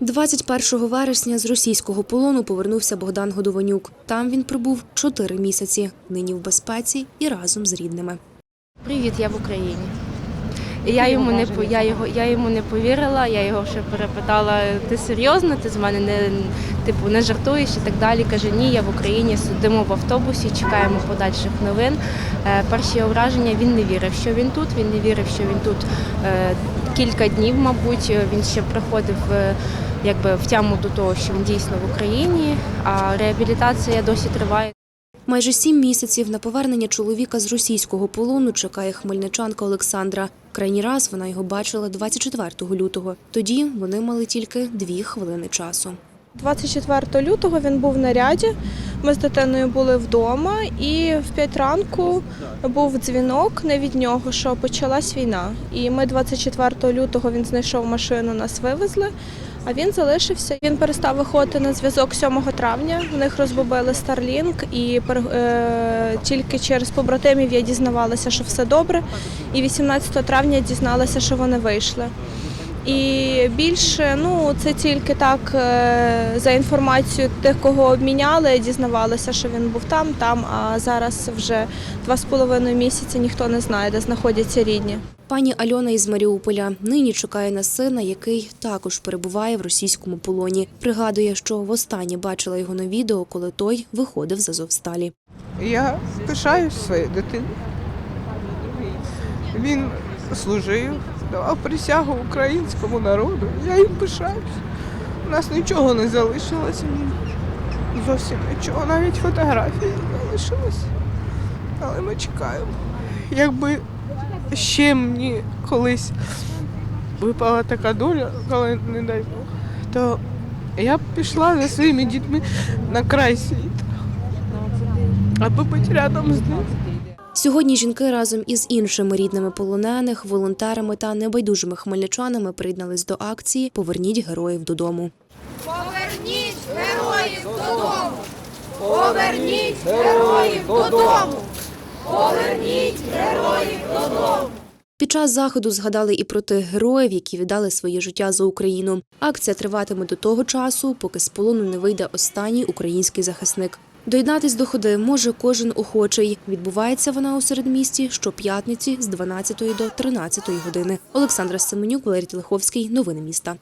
21 вересня з російського полону повернувся Богдан Годованюк. Там він пробув чотири місяці. Нині в безпеці і разом з рідними. Привіт, я в Україні. Я йому не по- я його я йому не повірила. Я його ще перепитала: ти серйозно? Ти з мене не типу не жартуєш і так далі. Каже, ні, я в Україні сидимо в автобусі, чекаємо подальших новин. Е, перші враження він не вірив, що він тут. Він не вірив, що він тут е, кілька днів, мабуть. Він ще приходив е, якби в тяму до того, що він дійсно в Україні. А реабілітація досі триває. Майже сім місяців на повернення чоловіка з російського полону чекає хмельничанка Олександра. Крайній раз вона його бачила 24 лютого. Тоді вони мали тільки дві хвилини часу. 24 лютого він був на ряді. Ми з дитиною були вдома, і в 5 ранку був дзвінок не від нього, що почалась війна. І ми 24 лютого він знайшов машину, нас вивезли. А він залишився. Він перестав виходити на зв'язок 7 травня. В них розбубили Starlink, і е, тільки через побратимів я дізнавалася, що все добре. І 18 травня дізналася, що вони вийшли. І більше, ну це тільки так е, за інформацією тих, кого обміняли, дізнавалися, що він був там, там. А зараз вже два з половиною місяці ніхто не знає, де знаходяться рідні. Пані Альона із Маріуполя нині чекає на сина, який також перебуває в російському полоні. Пригадує, що востаннє бачила його на відео, коли той виходив з Азовсталі. Я пишаюсь своєю дитиною. Він служив, давав присягу українському народу. Я їм пишаюсь. У нас нічого не залишилося. Зовсім нічого, навіть фотографії не залишилось. Але ми чекаємо. Якби ще мені колись випала така доля, коли не дай Бог, то я б пішла за своїми дітьми на край світу аби бути рядом з ним. Сьогодні жінки разом із іншими рідними полонених, волонтерами та небайдужими хмельничанами приєднались до акції Поверніть героїв додому. Поверніть героїв додому! Поверніть героїв додому! Поверніть героїв додому! Під час заходу згадали і про тих героїв, які віддали своє життя за Україну. Акція триватиме до того часу, поки з полону не вийде останній український захисник. Доєднатись до ходи може кожен охочий. Відбувається вона у середмісті щоп'ятниці з 12 до 13 години. Олександра Семенюк, Валерій Телеховський. Новини міста.